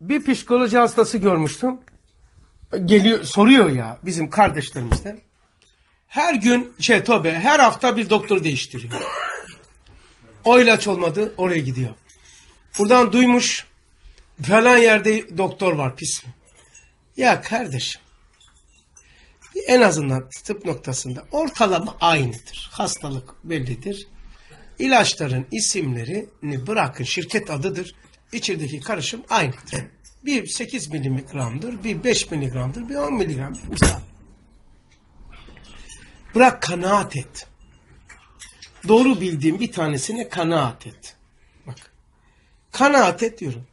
bir psikoloji hastası görmüştüm. Geliyor soruyor ya bizim kardeşlerimizden. Her gün şey tabi her hafta bir doktor değiştiriyor. O ilaç olmadı oraya gidiyor. Buradan duymuş falan yerde doktor var pis mi? Ya kardeşim en azından tıp noktasında ortalama aynıdır. Hastalık bellidir. İlaçların isimlerini bırakın şirket adıdır. İçerideki karışım aynıdır. Bir 8 miligramdır, bir 5 miligramdır, bir 10 miligramdır. Misal. Bırak kanaat et. Doğru bildiğim bir tanesine kanaat et. Bak. Kanaat et diyorum.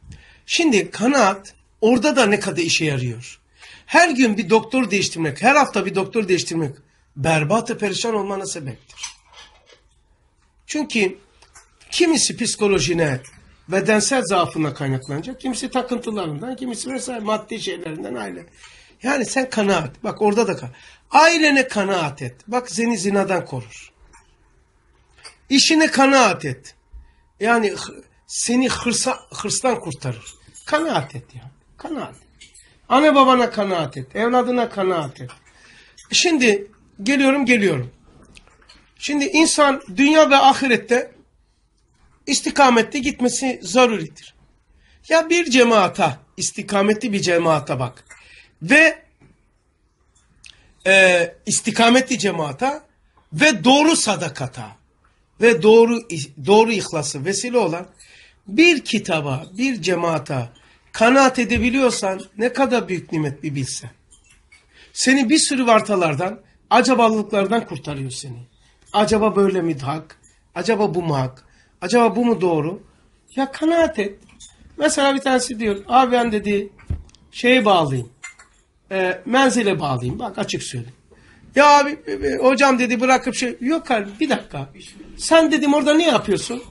Şimdi kanaat orada da ne kadar işe yarıyor. Her gün bir doktor değiştirmek, her hafta bir doktor değiştirmek berbat perişan olmana sebeptir. Çünkü kimisi psikolojine, bedensel zaafına kaynaklanacak, kimisi takıntılarından, kimisi vesaire maddi şeylerinden aile. Yani sen kanaat, bak orada da kal. Ailene kanaat et. Bak seni zinadan korur. İşine kanaat et. Yani seni hırsa, hırstan kurtarır. Kanaat et yani. Kanaat. Anne babana kanaat et. Evladına kanaat et. Şimdi geliyorum geliyorum. Şimdi insan dünya ve ahirette istikamette gitmesi zaruridir. Ya bir cemaata, istikametli bir cemaata bak. Ve e, istikametli cemaata ve doğru sadakata ve doğru doğru ihlası vesile olan bir kitaba, bir cemaata kanaat edebiliyorsan ne kadar büyük nimet bir bilsen. Seni bir sürü vartalardan, acabalıklardan kurtarıyor seni. Acaba böyle mi hak? Acaba bu mu hak? Acaba bu mu doğru? Ya kanaat et. Mesela bir tanesi diyor, abi ben dedi şeye bağlayayım. E, menzile bağlayayım. Bak açık söyleyeyim. Ya abi e, e, hocam dedi bırakıp şey. Yok abi bir dakika. Sen dedim orada ne yapıyorsun?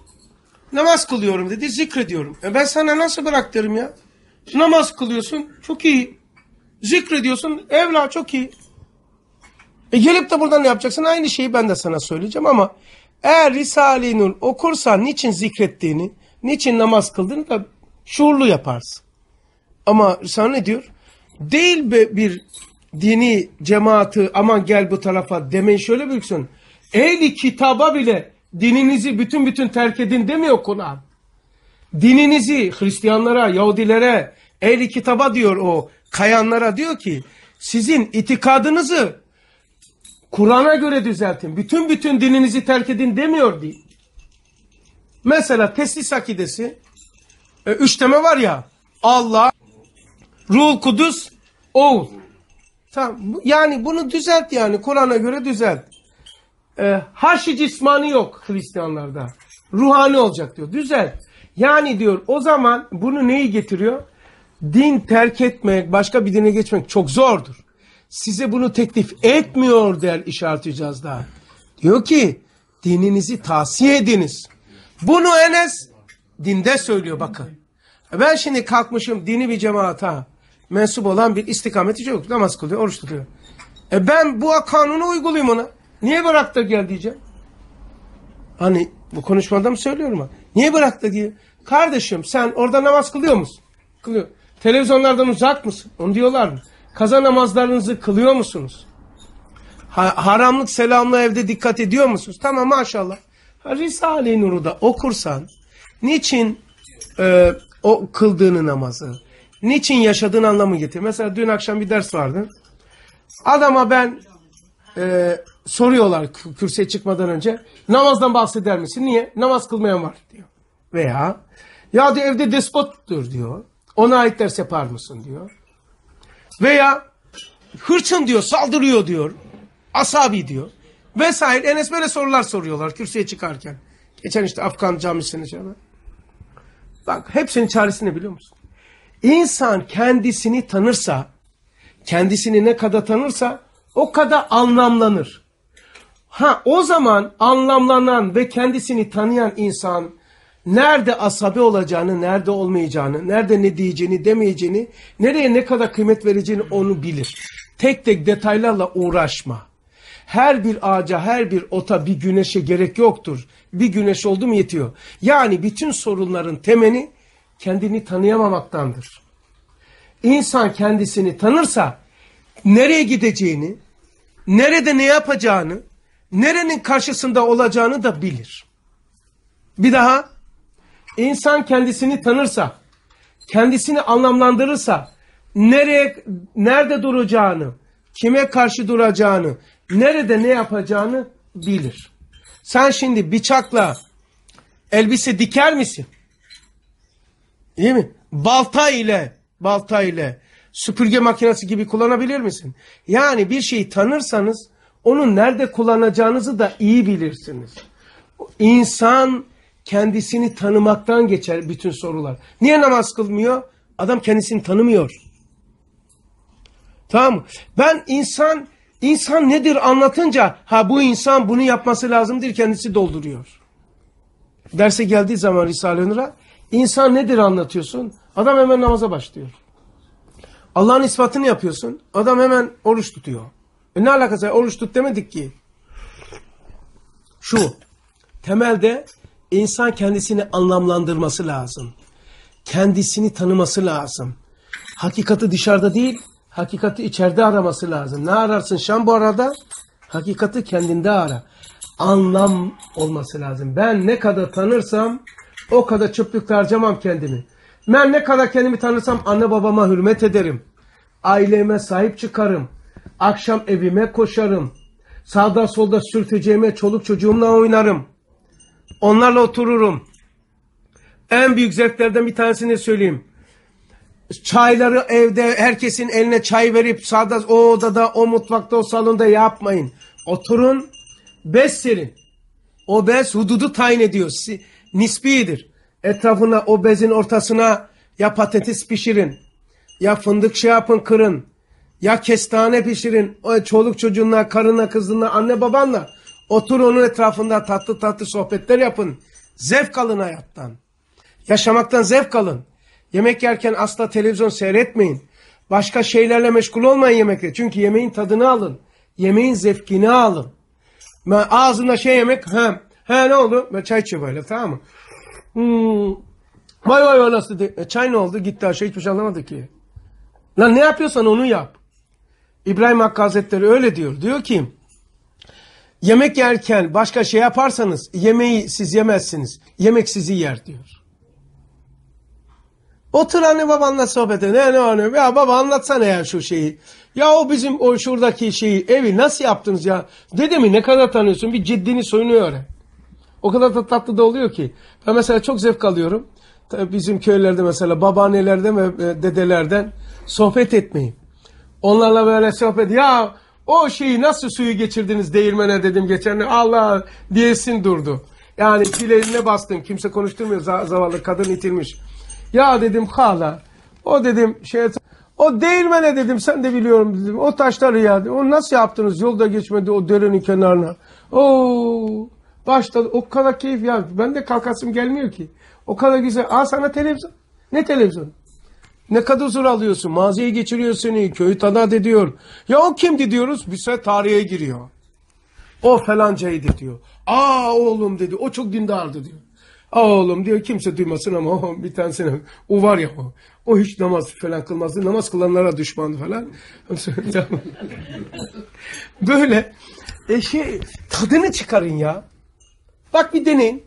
Namaz kılıyorum dedi zikrediyorum. E ben sana nasıl bırak derim ya? Namaz kılıyorsun çok iyi. Zikrediyorsun evla çok iyi. E gelip de buradan ne yapacaksın? Aynı şeyi ben de sana söyleyeceğim ama eğer Risale-i Nur okursan niçin zikrettiğini, niçin namaz kıldığını da şuurlu yaparsın. Ama sana ne diyor? Değil be bir dini cemaati aman gel bu tarafa demeyin şöyle büyüksün. Ehli kitaba bile dininizi bütün bütün terk edin demiyor Kur'an. Dininizi Hristiyanlara, Yahudilere, ehli kitaba diyor o kayanlara diyor ki sizin itikadınızı Kur'an'a göre düzeltin. Bütün bütün dininizi terk edin demiyor diye. Mesela teslis akidesi e, üç teme var ya Allah, Ruhul Kudüs, Oğul. Tamam. Yani bunu düzelt yani. Kur'an'a göre düzelt. E, haşi cismani yok Hristiyanlarda. Ruhani olacak diyor. Düzelt. Yani diyor o zaman bunu neyi getiriyor? Din terk etmek, başka bir dine geçmek çok zordur. Size bunu teklif etmiyor der işaret icazda. Diyor ki dininizi tavsiye ediniz. Bunu Enes dinde söylüyor bakın. Ben şimdi kalkmışım dini bir cemaata mensup olan bir istikameti yok. Namaz kılıyor, oruç tutuyor. E ben bu kanunu uygulayayım ona. Niye bırak da gel diyeceğim. Hani bu konuşmada mı söylüyorum ha? Niye bırak da diye. Kardeşim sen orada namaz kılıyor musun? Kılıyor. Televizyonlardan uzak mısın? Onu diyorlar mı? Kaza namazlarınızı kılıyor musunuz? Ha- haramlık selamlı evde dikkat ediyor musunuz? Tamam maşallah. Risale-i Nur'u da okursan niçin e, o kıldığını namazı, niçin yaşadığın anlamı getir. Mesela dün akşam bir ders vardı. Adama ben e, soruyorlar kü- kürsüye çıkmadan önce namazdan bahseder misin? Niye? Namaz kılmayan var diyor. Veya ya diyor evde despottur diyor. Ona ait ders yapar mısın diyor. Veya hırçın diyor, saldırıyor diyor. Asabi diyor. Vesaire. Enes böyle sorular soruyorlar kürsüye çıkarken. Geçen işte Afgan camisine şey var. Bak hepsinin çaresini biliyor musun? İnsan kendisini tanırsa, kendisini ne kadar tanırsa o kadar anlamlanır. Ha o zaman anlamlanan ve kendisini tanıyan insan nerede asabi olacağını, nerede olmayacağını, nerede ne diyeceğini, demeyeceğini, nereye ne kadar kıymet vereceğini onu bilir. Tek tek detaylarla uğraşma. Her bir ağaca, her bir ota bir güneşe gerek yoktur. Bir güneş oldu mu yetiyor. Yani bütün sorunların temeni kendini tanıyamamaktandır. insan kendisini tanırsa nereye gideceğini, nerede ne yapacağını, nerenin karşısında olacağını da bilir. Bir daha insan kendisini tanırsa, kendisini anlamlandırırsa, nereye nerede duracağını, kime karşı duracağını, nerede ne yapacağını bilir. Sen şimdi bıçakla elbise diker misin? Değil mi? Balta ile, balta ile süpürge makinesi gibi kullanabilir misin? Yani bir şeyi tanırsanız onun nerede kullanacağınızı da iyi bilirsiniz. İnsan kendisini tanımaktan geçer bütün sorular. Niye namaz kılmıyor? Adam kendisini tanımıyor. Tamam? Ben insan insan nedir anlatınca ha bu insan bunu yapması lazımdır kendisi dolduruyor. Derse geldiği zaman Risale-i Nur'a insan nedir anlatıyorsun? Adam hemen namaza başlıyor. Allah'ın ispatını yapıyorsun. Adam hemen oruç tutuyor. E ne alakası? Oruç tut demedik ki. Şu. Temelde insan kendisini anlamlandırması lazım. Kendisini tanıması lazım. Hakikati dışarıda değil, hakikati içeride araması lazım. Ne ararsın Şam bu arada? Hakikati kendinde ara. Anlam olması lazım. Ben ne kadar tanırsam o kadar çöplükte harcamam kendimi. Ben ne kadar kendimi tanırsam anne babama hürmet ederim. Aileme sahip çıkarım. Akşam evime koşarım. Sağda solda sürteceğime çoluk çocuğumla oynarım. Onlarla otururum. En büyük zevklerden bir tanesini söyleyeyim. Çayları evde herkesin eline çay verip sağda o odada o mutfakta o salonda yapmayın. Oturun bez serin. O bez hududu tayin ediyor. Nisbidir. Etrafına o bezin ortasına ya patates pişirin. Ya fındık şey yapın kırın. Ya kestane pişirin. O çoluk çocuğunla, karına, kızınla, anne babanla. Otur onun etrafında tatlı tatlı sohbetler yapın. Zevk alın hayattan. Yaşamaktan zevk alın. Yemek yerken asla televizyon seyretmeyin. Başka şeylerle meşgul olmayın yemekte. Çünkü yemeğin tadını alın. Yemeğin zevkini alın. Ben ağzında şey yemek, he, he ne oldu? Ben çay içiyor böyle tamam mı? Hmm. Vay vay vay nasıl. E, çay ne oldu? Gitti aşağı hiçbir şey anlamadı ki. Lan ne yapıyorsan onu yap. İbrahim Hakkı Hazretleri öyle diyor. Diyor ki yemek yerken başka şey yaparsanız yemeği siz yemezsiniz. Yemek sizi yer diyor. Otur anne babanla sohbet et. Ne ne anne? Ya baba anlatsana ya şu şeyi. Ya o bizim o şuradaki şeyi evi nasıl yaptınız ya? Dedemi ne kadar tanıyorsun? Bir ciddini soyunu öğren. O kadar da tatlı da oluyor ki. Ben mesela çok zevk alıyorum. Bizim köylerde mesela babaannelerden ve e, dedelerden sohbet etmeyi. Onlarla böyle sohbet. Ya o şeyi nasıl suyu geçirdiniz değirmene dedim geçen. Allah diyesin durdu. Yani fileline bastım. Kimse konuşturmuyor. za- zavallı kadın itilmiş. Ya dedim hala. O dedim şey o değirmene dedim sen de biliyorum dedim. O taşları ya. O nasıl yaptınız? Yolda geçmedi o derenin kenarına. Oo başladı. O kadar keyif ya. Ben de kalkasım gelmiyor ki. O kadar güzel. Aa sana televizyon. Ne televizyon? Ne kadar huzur alıyorsun. Maziye geçiriyor seni. Köyü tadat ediyor. Ya o kimdi diyoruz? Bir sefer tarihe giriyor. O falancaydı diyor. Aa oğlum dedi. O çok dindardı diyor. Aa oğlum diyor kimse duymasın ama o bir tanesine o var ya o. O hiç namaz falan kılmazdı. Namaz kılanlara düşmandı falan. Böyle e şey tadını çıkarın ya. Bak bir deneyin.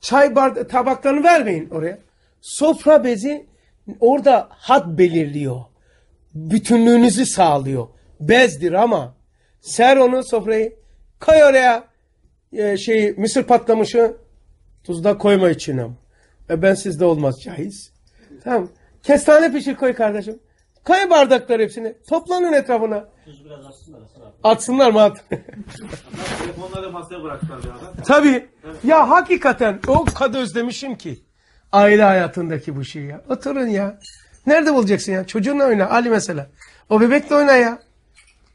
Çay barda tabaklarını vermeyin oraya. Sofra bezi orada hat belirliyor. Bütünlüğünüzü sağlıyor. Bezdir ama ser onu sofrayı koy oraya e, şey mısır patlamışı tuzda koyma içine. E ben sizde olmaz caiz. Tamam. Kestane pişir koy kardeşim. Koy bardaklar hepsini. Toplanın etrafına. Tuz biraz atsınlar. Atsınlar mı at? Telefonları masaya bıraktılar bir. Tabii. Ya hakikaten o kadar özlemişim ki. Aile hayatındaki bu şeyi ya. Oturun ya. Nerede bulacaksın ya? Çocuğunla oyna. Ali mesela. O bebekle oyna ya.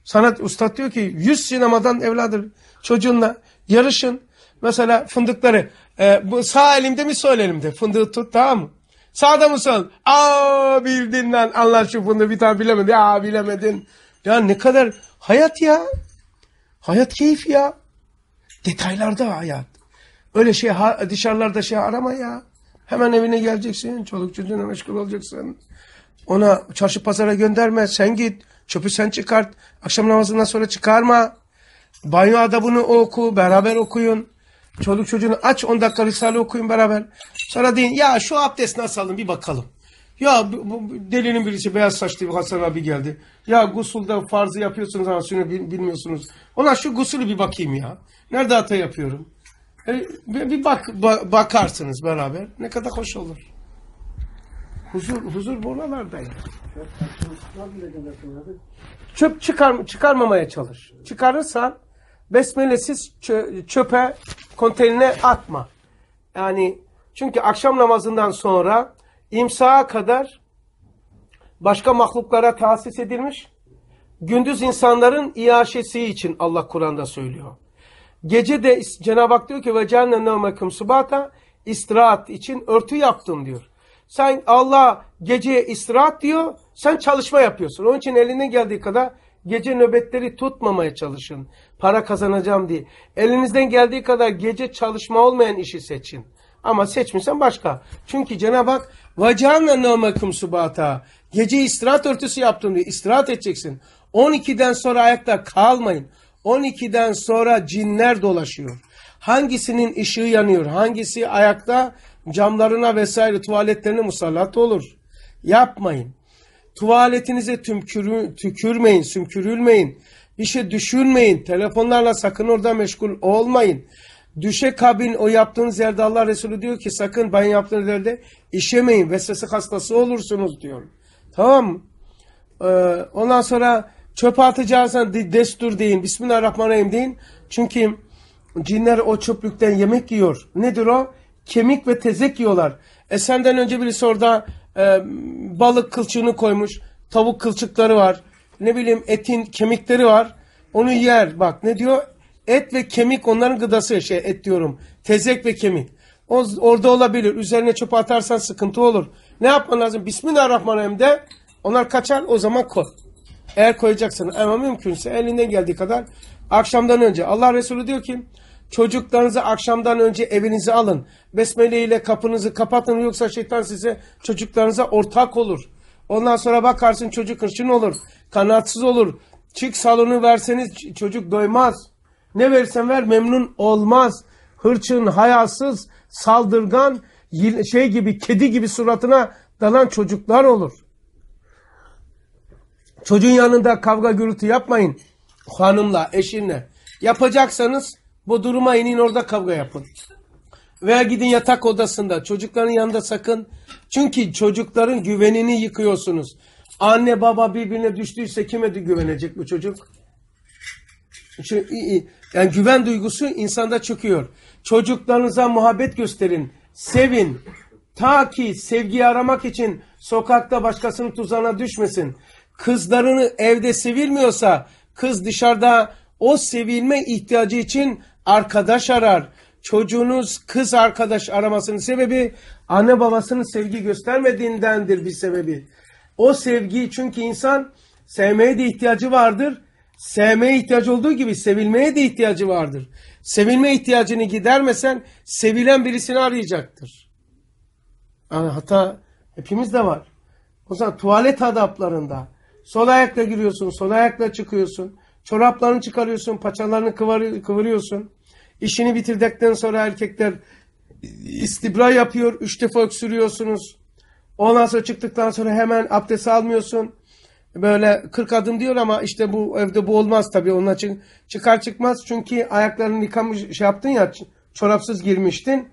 Sanat ustad diyor ki 100 sinemadan evladır çocuğunla yarışın. Mesela fındıkları e, bu sağ elimde mi sol elimde? Fındığı tut tamam mı? Sağda mı sol? Aa bildin lan Allah şu fındığı bir tane bilemedin. Aa bilemedin. Ya ne kadar hayat ya. Hayat keyif ya. Detaylarda hayat. Öyle şey dışarılarda şey arama ya. Hemen evine geleceksin. Çoluk çocuğuna meşgul olacaksın. Ona çarşı pazara gönderme. Sen git. Çöpü sen çıkart. Akşam namazından sonra çıkarma. Banyo adabını oku. Beraber okuyun. Çoluk çocuğunu aç 10 dakika Risale okuyun beraber. Sonra deyin ya şu abdest nasıl alın bir bakalım. Ya bu, delinin birisi beyaz saçlı bir Hasan abi geldi. Ya gusulda farzı yapıyorsunuz ama sünnet bil- bilmiyorsunuz. Ona şu gusülü bir bakayım ya. Nerede hata yapıyorum? E, bir bak ba- bakarsınız beraber. Ne kadar hoş olur. Huzur huzur buralarda ya. Çöp çıkar çıkarmamaya çalış. Çıkarırsan besmelesiz çö- çöpe konteynerine atma. Yani çünkü akşam namazından sonra imsaha kadar başka mahluklara tahsis edilmiş. Gündüz insanların iaşesi için Allah Kur'an'da söylüyor. Gece de is- Cenab-ı Hak diyor ki ve cehenne nevmekum subata istirahat için örtü yaptım diyor. Sen Allah geceye istirahat diyor, sen çalışma yapıyorsun. Onun için elinden geldiği kadar gece nöbetleri tutmamaya çalışın. Para kazanacağım diye. Elinizden geldiği kadar gece çalışma olmayan işi seçin. Ama seçmişsen başka. Çünkü Cenab-ı Hak وَجَعَلْنَا نَوْمَكُمْ subata Gece istirahat örtüsü yaptım diyor. İstirahat edeceksin. 12'den sonra ayakta kalmayın. 12'den sonra cinler dolaşıyor. Hangisinin ışığı yanıyor? Hangisi ayakta camlarına vesaire tuvaletlerine musallat olur? Yapmayın. Tuvaletinize tümkürü, tükürmeyin, sümkürülmeyin. Bir şey düşünmeyin. Telefonlarla sakın orada meşgul olmayın. Düşe kabin o yaptığınız yerde Allah Resulü diyor ki sakın banyo yaptığınız yerde işemeyin. Vesvese hastası olursunuz diyor. Tamam mı? Ee, ondan sonra çöpe de- destur deyin. Bismillahirrahmanirrahim deyin. Çünkü cinler o çöplükten yemek yiyor. Nedir o? Kemik ve tezek yiyorlar. E senden önce birisi orada e, balık kılçığını koymuş. Tavuk kılçıkları var. Ne bileyim etin kemikleri var. Onu yer. Bak ne diyor? Et ve kemik onların gıdası. Şey et diyorum. Tezek ve kemik. O, orada olabilir. Üzerine çöpe atarsan sıkıntı olur. Ne yapman lazım? Bismillahirrahmanirrahim de onlar kaçar o zaman koy. Eğer koyacaksın ama mümkünse elinden geldiği kadar akşamdan önce. Allah Resulü diyor ki çocuklarınızı akşamdan önce evinize alın. Besmele ile kapınızı kapatın yoksa şeytan size çocuklarınıza ortak olur. Ondan sonra bakarsın çocuk hırçın olur. Kanatsız olur. Çık salonu verseniz çocuk doymaz. Ne versen ver memnun olmaz. Hırçın, hayasız, saldırgan, şey gibi kedi gibi suratına dalan çocuklar olur. Çocuğun yanında kavga gürültü yapmayın. Hanımla, eşinle. Yapacaksanız bu duruma inin orada kavga yapın. Veya gidin yatak odasında. Çocukların yanında sakın. Çünkü çocukların güvenini yıkıyorsunuz. Anne baba birbirine düştüyse kime güvenecek bu çocuk? Yani güven duygusu insanda çöküyor. Çocuklarınıza muhabbet gösterin. Sevin. Ta ki sevgiyi aramak için sokakta başkasının tuzağına düşmesin. Kızlarını evde sevilmiyorsa kız dışarıda o sevilme ihtiyacı için arkadaş arar. Çocuğunuz kız arkadaş aramasının sebebi anne babasının sevgi göstermediğindendir bir sebebi. O sevgi çünkü insan sevmeye de ihtiyacı vardır. Sevmeye ihtiyacı olduğu gibi sevilmeye de ihtiyacı vardır. Sevilme ihtiyacını gidermesen sevilen birisini arayacaktır. Yani hatta hepimizde var. O zaman tuvalet adaplarında sol ayakla giriyorsun, sol ayakla çıkıyorsun. Çoraplarını çıkarıyorsun, paçalarını kıvır- kıvırıyorsun. İşini bitirdikten sonra erkekler istibra yapıyor. Üç defa öksürüyorsunuz. Ondan sonra çıktıktan sonra hemen abdest almıyorsun. Böyle 40 adım diyor ama işte bu evde bu olmaz tabii. Onun için çıkar çıkmaz. Çünkü ayaklarını yıkamış şey yaptın ya çorapsız girmiştin.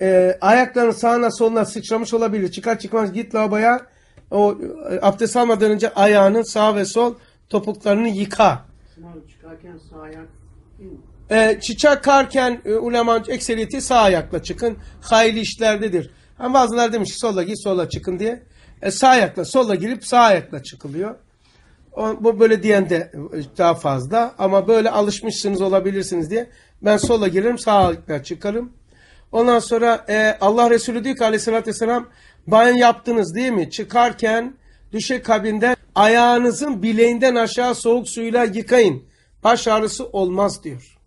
Ee, ayakların sağına soluna sıçramış olabilir. Çıkar çıkmaz git lavaboya. O e, abdest almadan önce ayağının sağ ve sol topuklarını yıka. Çıkarken sağ ayak? E, çiçek karken e, ulemanın ekseriyeti sağ ayakla çıkın. Hayırlı işlerdedir. Ama bazıları demiş sola git sola çıkın diye. E, sağ ayakla sola girip sağ ayakla çıkılıyor. O, bu böyle diyen de e, daha fazla. Ama böyle alışmışsınız olabilirsiniz diye. Ben sola girerim sağ ayakla çıkarım. Ondan sonra e, Allah Resulü diyor ki aleyhissalatü vesselam banyo yaptınız değil mi? Çıkarken düşe kabinden ayağınızın bileğinden aşağı soğuk suyla yıkayın. Baş ağrısı olmaz diyor.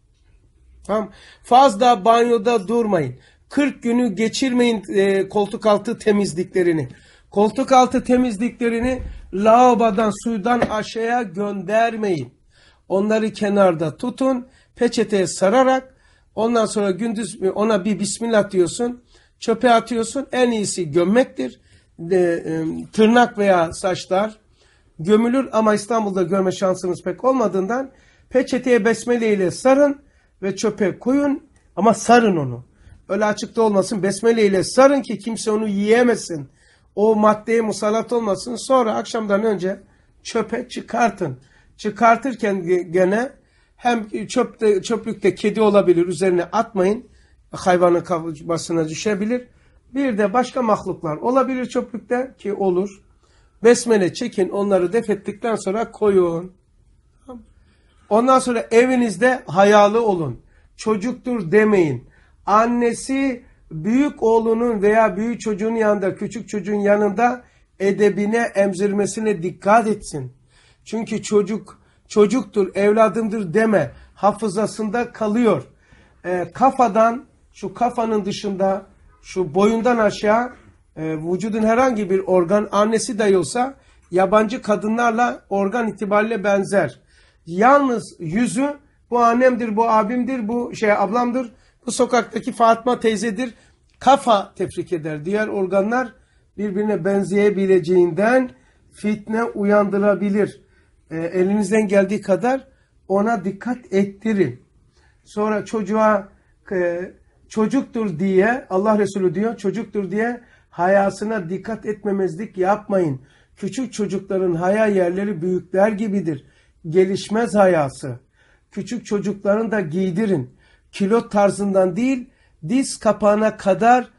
Tamam. Fazla banyoda durmayın. 40 günü geçirmeyin e, koltuk altı temizliklerini. Koltuk altı temizliklerini lavabodan suydan aşağıya göndermeyin. Onları kenarda tutun. Peçeteye sararak ondan sonra gündüz ona bir bismillah diyorsun. Çöpe atıyorsun. En iyisi gömmektir. E, e, tırnak veya saçlar gömülür ama İstanbul'da görme şansınız pek olmadığından peçeteye besmele ile sarın ve çöpe koyun ama sarın onu. Öyle açıkta olmasın besmele ile sarın ki kimse onu yiyemesin. O maddeye musallat olmasın. Sonra akşamdan önce çöpe çıkartın. Çıkartırken ge- gene hem çöpte, çöplükte kedi olabilir üzerine atmayın. Hayvanın kafasına düşebilir. Bir de başka mahluklar olabilir çöplükte ki olur. Besmele çekin onları def ettikten sonra koyun. Ondan sonra evinizde hayalı olun. Çocuktur demeyin. Annesi büyük oğlunun veya büyük çocuğun yanında, küçük çocuğun yanında edebine, emzirmesine dikkat etsin. Çünkü çocuk çocuktur, evladımdır deme. Hafızasında kalıyor. Ee, kafadan, şu kafanın dışında, şu boyundan aşağı e, vücudun herhangi bir organ annesi dahi olsa yabancı kadınlarla organ itibariyle benzer. Yalnız yüzü bu annemdir, bu abimdir, bu şey ablamdır, bu sokaktaki Fatma teyzedir. Kafa tefrik eder. Diğer organlar birbirine benzeyebileceğinden fitne uyandırabilir. E, elinizden geldiği kadar ona dikkat ettirin. Sonra çocuğa e, çocuktur diye Allah Resulü diyor çocuktur diye hayasına dikkat etmemezlik yapmayın. Küçük çocukların haya yerleri büyükler gibidir. Gelişmez hayası. Küçük çocukların da giydirin. Kilot tarzından değil diz kapağına kadar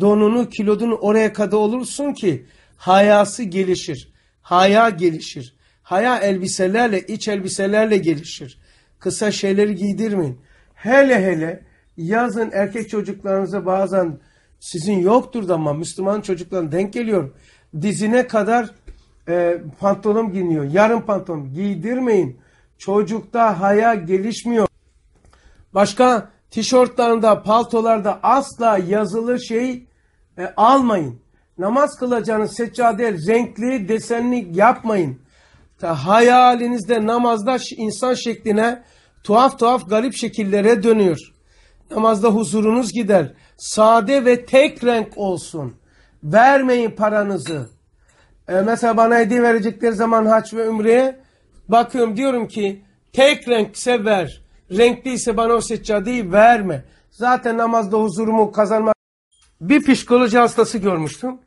donunu kilodunu oraya kadar olursun ki hayası gelişir. Haya gelişir. Haya elbiselerle iç elbiselerle gelişir. Kısa şeyleri giydirmeyin. Hele hele yazın erkek çocuklarınıza bazen sizin yoktur ama Müslüman çocukların denk geliyor. Dizine kadar e, pantolon giyiniyor. Yarım pantolon giydirmeyin. Çocukta haya gelişmiyor. Başka tişörtlerinde, paltolarda asla yazılı şey e, almayın. Namaz kılacağınız seccade renkli, desenli yapmayın. Ta hayalinizde namazda insan şekline tuhaf tuhaf garip şekillere dönüyor. Namazda huzurunuz gider. Sade ve tek renk olsun. Vermeyin paranızı. E, mesela bana hediye verecekleri zaman haç ve ümreye bakıyorum diyorum ki tek renkse ver. Renkliyse bana o seccadeyi verme. Zaten namazda huzurumu kazanmak. Bir psikoloji hastası görmüştüm.